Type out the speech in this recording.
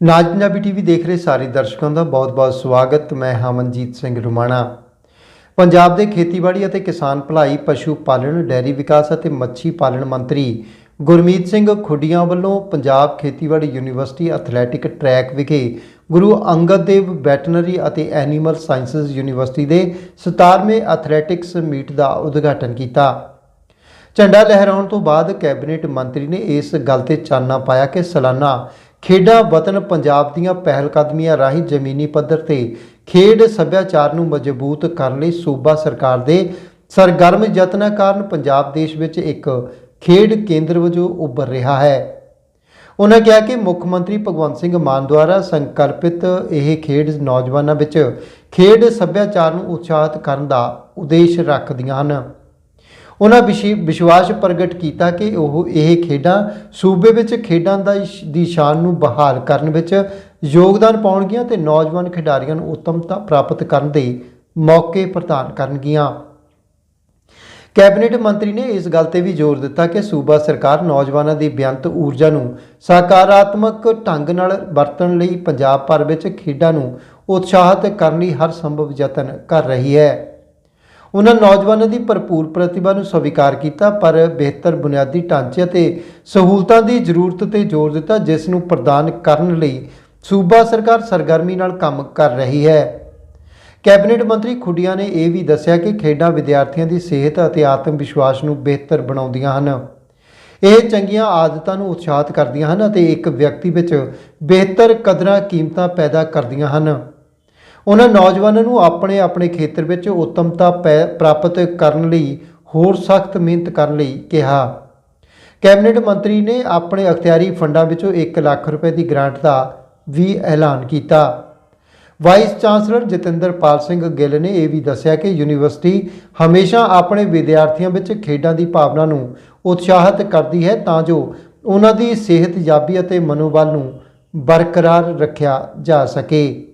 ਨਾਜ Punjabi TV ਦੇਖ ਰਹੇ ਸਾਰੇ ਦਰਸ਼ਕਾਂ ਦਾ ਬਹੁਤ-ਬਹੁਤ ਸਵਾਗਤ। ਮੈਂ ਹਮਨਜੀਤ ਸਿੰਘ ਰੁਮਾਣਾ। ਪੰਜਾਬ ਦੇ ਖੇਤੀਬਾੜੀ ਅਤੇ ਕਿਸਾਨ ਭਲਾਈ, ਪਸ਼ੂ ਪਾਲਣ, ਡੈਰੀ ਵਿਕਾਸ ਅਤੇ ਮੱਛੀ ਪਾਲਣ ਮੰਤਰੀ ਗੁਰਮੀਤ ਸਿੰਘ ਖੁੱਡੀਆਂ ਵੱਲੋਂ ਪੰਜਾਬ ਖੇਤੀਬਾੜੀ ਯੂਨੀਵਰਸਿਟੀ ਐਥਲੈਟਿਕ ਟਰੈਕ ਵਿਖੇ ਗੁਰੂ ਅੰਗਦ ਦੇਵ ਵੈਟਰਨਰੀ ਅਤੇ ਐਨੀਮਲ ਸਾਇੰਸਜ਼ ਯੂਨੀਵਰਸਿਟੀ ਦੇ 17ਵੇਂ ਐਥਲੈਟਿਕਸ ਮੀਟ ਦਾ ਉਦਘਾਟਨ ਕੀਤਾ। ਝੰਡਾ ਲਹਿਰਾਉਣ ਤੋਂ ਬਾਅਦ ਕੈਬਨਿਟ ਮੰਤਰੀ ਨੇ ਇਸ ਗੱਲ ਤੇ ਚਾਨਣਾ ਪਾਇਆ ਕਿ ਸਾਲਾਨਾ ਖੇਡਾਂ ਵਤਨ ਪੰਜਾਬ ਦੀਆਂ ਪਹਿਲਕਦਮੀਆਂ ਰਾਹੀਂ ਜ਼ਮੀਨੀ ਪੱਧਰ ਤੇ ਖੇਡ ਸੱਭਿਆਚਾਰ ਨੂੰ ਮਜ਼ਬੂਤ ਕਰਨ ਲਈ ਸੂਬਾ ਸਰਕਾਰ ਦੇ ਸਰਗਰਮ ਯਤਨਾਂ ਕਾਰਨ ਪੰਜਾਬ ਦੇਸ਼ ਵਿੱਚ ਇੱਕ ਖੇਡ ਕੇਂਦਰ ਵਜੋਂ ਉੱਭਰ ਰਿਹਾ ਹੈ। ਉਹਨਾਂ ਕਿਹਾ ਕਿ ਮੁੱਖ ਮੰਤਰੀ ਭਗਵੰਤ ਸਿੰਘ ਮਾਨ ਦੁਆਰਾ ਸੰਕਲਪਿਤ ਇਹ ਖੇਡ ਨੌਜਵਾਨਾਂ ਵਿੱਚ ਖੇਡ ਸੱਭਿਆਚਾਰ ਨੂੰ ਉਤਸ਼ਾਹਿਤ ਕਰਨ ਦਾ ਉਦੇਸ਼ ਰੱਖਦੀਆਂ ਹਨ। ਉਹਨਾਂ ਵਿਸ਼ੇ- ਵਿਸ਼ਵਾਸ ਪ੍ਰਗਟ ਕੀਤਾ ਕਿ ਉਹ ਇਹ ਖੇਡਾਂ ਸੂਬੇ ਵਿੱਚ ਖੇਡਾਂ ਦਾ ਇਸ਼- ਦੀ ਸ਼ਾਨ ਨੂੰ ਬਹਾਲ ਕਰਨ ਵਿੱਚ ਯੋਗਦਾਨ ਪਾਉਣਗੀਆਂ ਤੇ ਨੌਜਵਾਨ ਖਿਡਾਰੀਆਂ ਨੂੰ ਉੱਤਮਤਾ ਪ੍ਰਾਪਤ ਕਰਨ ਦੇ ਮੌਕੇ ਪ੍ਰਦਾਨ ਕਰਨਗੀਆਂ। ਕੈਬਨਿਟ ਮੰਤਰੀ ਨੇ ਇਸ ਗੱਲ ਤੇ ਵੀ ਜ਼ੋਰ ਦਿੱਤਾ ਕਿ ਸੂਬਾ ਸਰਕਾਰ ਨੌਜਵਾਨਾਂ ਦੀ ਬੇਅੰਤ ਊਰਜਾ ਨੂੰ ਸਕਾਰਾਤਮਕ ਢੰਗ ਨਾਲ ਵਰਤਣ ਲਈ ਪੰਜਾਬ ਭਰ ਵਿੱਚ ਖੇਡਾਂ ਨੂੰ ਉਤਸ਼ਾਹਿਤ ਕਰਨ ਲਈ ਹਰ ਸੰਭਵ ਯਤਨ ਕਰ ਰਹੀ ਹੈ। ਉਹਨਾਂ ਨੌਜਵਾਨਾਂ ਦੀ ਭਰਪੂਰ ਪ੍ਰਤਿਭਾ ਨੂੰ ਸਵੀਕਾਰ ਕੀਤਾ, ਪਰ ਬਿਹਤਰ ਬੁਨਿਆਦੀ ਢਾਂਚੇ ਅਤੇ ਸਹੂਲਤਾਂ ਦੀ ਜ਼ਰੂਰਤ ਤੇ ਜ਼ੋਰ ਦਿੱਤਾ, ਜਿਸ ਨੂੰ ਪ੍ਰਦਾਨ ਕਰਨ ਲਈ ਸੂਬਾ ਸਰਕਾਰ ਸਰਗਰਮੀ ਨਾਲ ਕੰਮ ਕਰ ਰਹੀ ਹੈ। ਕੈਬਨਿਟ ਮੰਤਰੀ ਖੁੱਡੀਆਂ ਨੇ ਇਹ ਵੀ ਦੱਸਿਆ ਕਿ ਖੇਡਾਂ ਵਿਦਿਆਰਥੀਆਂ ਦੀ ਸਿਹਤ ਅਤੇ ਆਤਮ ਵਿਸ਼ਵਾਸ ਨੂੰ ਬਿਹਤਰ ਬਣਾਉਂਦੀਆਂ ਹਨ। ਇਹ ਚੰਗੀਆਂ ਆਦਤਾਂ ਨੂੰ ਉਤਸ਼ਾਹਿਤ ਕਰਦੀਆਂ ਹਨ ਅਤੇ ਇੱਕ ਵਿਅਕਤੀ ਵਿੱਚ ਬਿਹਤਰ ਕਦਰਾਂ ਕੀਮਤਾਂ ਪੈਦਾ ਕਰਦੀਆਂ ਹਨ। ਉਹਨਾਂ ਨੌਜਵਾਨਾਂ ਨੂੰ ਆਪਣੇ ਆਪਣੇ ਖੇਤਰ ਵਿੱਚ ਉੱਤਮਤਾ ਪੈ- ਪ੍ਰਾਪਤ ਕਰਨ ਲਈ ਹੋਰ ਸਖਤ ਮਿਹਨਤ ਕਰਨ ਲਈ ਕਿਹਾ। ਕੈਬਨਿਟ ਮੰਤਰੀ ਨੇ ਆਪਣੇ ਅਖਤਿਆਰੀ ਫੰਡਾਂ ਵਿੱਚੋਂ 1 ਲੱਖ ਰੁਪਏ ਦੀ ਗ੍ਰਾਂਟ ਦਾ ਵੀ ਐਲਾਨ ਕੀਤਾ। ਵਾਈਸ ਚਾਂਸਲਰ ਜਤਿੰਦਰਪਾਲ ਸਿੰਘ ਗਿੱਲ ਨੇ ਇਹ ਵੀ ਦੱਸਿਆ ਕਿ ਯੂਨੀਵਰਸਿਟੀ ਹਮੇਸ਼ਾ ਆਪਣੇ ਵਿਦਿਆਰਥੀਆਂ ਵਿੱਚ ਖੇਡਾਂ ਦੀ ਭਾਵਨਾ ਨੂੰ ਉਤਸ਼ਾਹਿਤ ਕਰਦੀ ਹੈ ਤਾਂ ਜੋ ਉਹਨਾਂ ਦੀ ਸਿਹਤਯਾਬੀ ਅਤੇ ਮਨੋਬਲ ਨੂੰ ਬਰਕਰਾਰ ਰੱਖਿਆ ਜਾ ਸਕੇ।